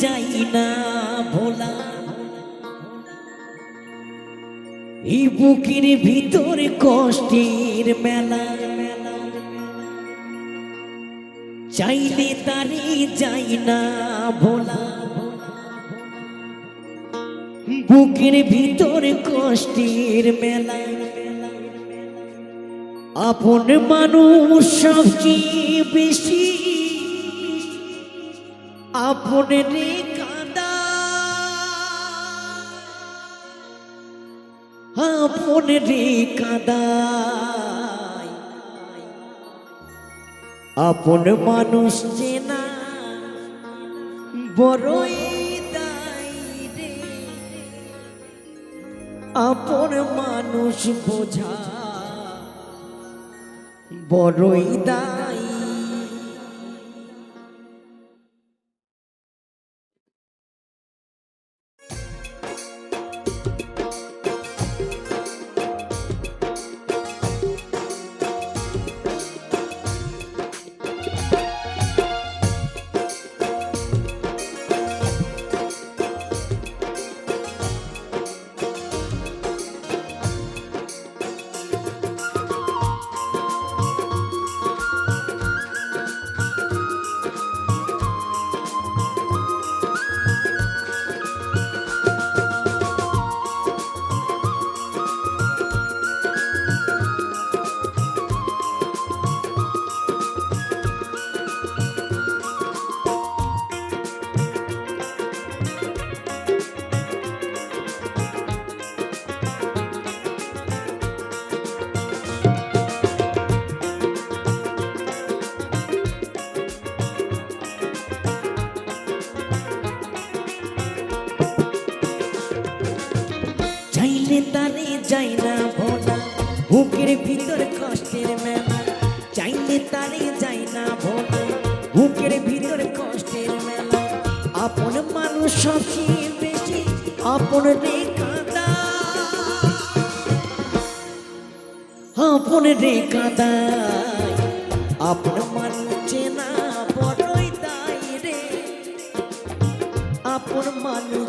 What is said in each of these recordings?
যাই না ভোলা। এই বুকের ভিতরে কষ্টের মেলা। চাইলে তারে যাই না ভোলা। বুকের ভিতরে কষ্টের মেলা। আপন মানুষ সবচেয়ে বেশি আপন কাদা। আপন কাদা আপন মানুষ চেনা বড়ই দায় রে। আপন মানুষ বোঝা, বড়ই দায়ী। চাইলে তারে যাই না ভোলা। বুকের ভিতর কষ্টের মেলা। চাইলে তারে যাই না ভোলা। বুকের ভিতর কষ্টের মেলা। আপন মানুষ সবচেয়ে বেশি আপন রে কাদা। আপন রে কাদা। আপন মানুষ চেনা বড়ই দায় রে। আপন মানুষ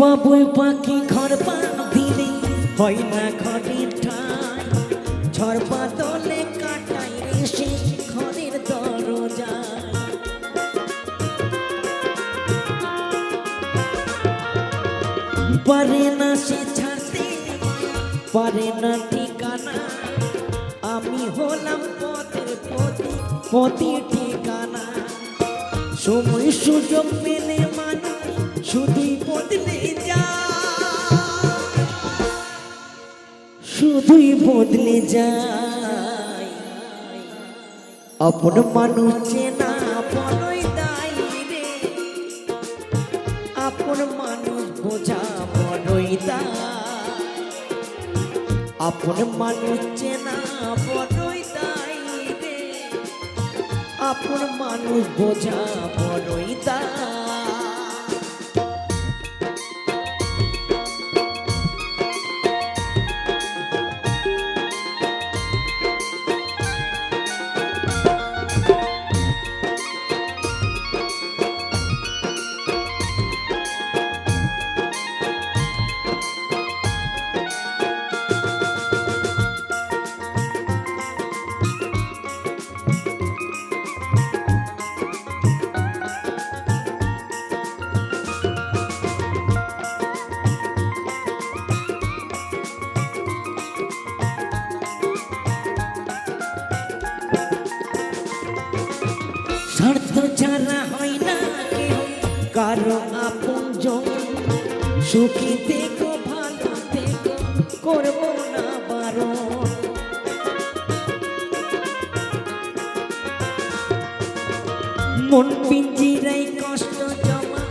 বাবুই পাখি ঘর দিলে হয় না ঘরের ঠাই। ঝড় বাদলে কাটাই রে সে ঘরের দরজা। পারে না সে ছাড়তে পারে না ঠিকানা। আমি হলাম পথের পথে পথে ঠিকানা। সময় সুযোগ পেলে মানুষ শুধুই বদলে শুধুই বদলে যায় আপন মানুষ চেনা বড়ই দায় রে। আপন মানুষ বোঝা বড়ই দায়। আপন মানুষ চেনা, বড়ই দায় রে। আপন মানুষ বোঝা বড়ই দায়। ছাড়া হয় না কারও আপন সুখী দেখো ভালো দেখো করব না বারণ। মন পিঞ্জিরাই কষ্ট জমা,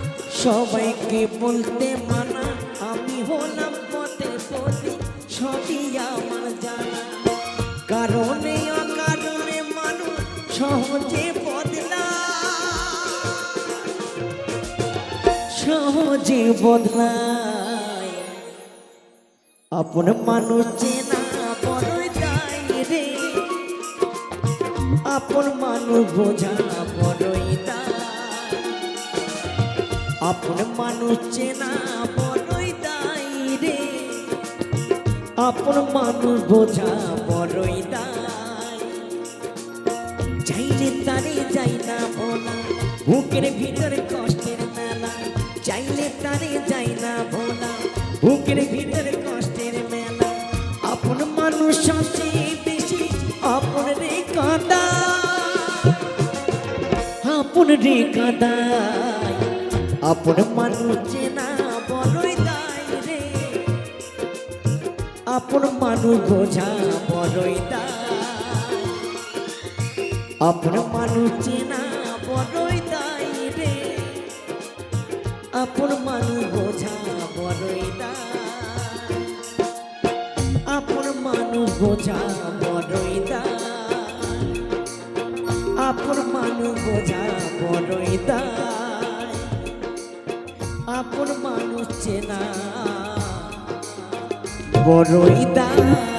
সবাইকে বলতে মানা, আমি হলাম পথে পথে, সবই আমার জানা। কারণে অকারণে মানুষ সহজে সহজে বদলায় আপন মানুষ চেনা বড়ই দায় রে। আপন মানুষ বোঝা বড়ই দায় আপন মানুষ চেনা বড়ই দায় রে। আপন মানুষ বোঝা বড়ই দায় চাইলে তারে যাই না ভোলা বুকের ভিতর কষ্টের মেলা চাইলে তারে যাই না ভোলা। বুকের ভিতর কষ্টের মেলা। আপন মানুষ সবচেয়ে বেশি আপন রে কাদা। আপন রে কাদায় আপন মানুষ চেনা বড়ই দায় রে। আপন মানুষ বোঝা বড়ই দায় আপন মানুষ চেনা আপন মানুষ বোঝা বড়ই দায় আপন মানুষ বোঝা বড়ই আপন মানুষ বোঝা বড়ই দায় আপন মানুষ চেনা বড়ই দায়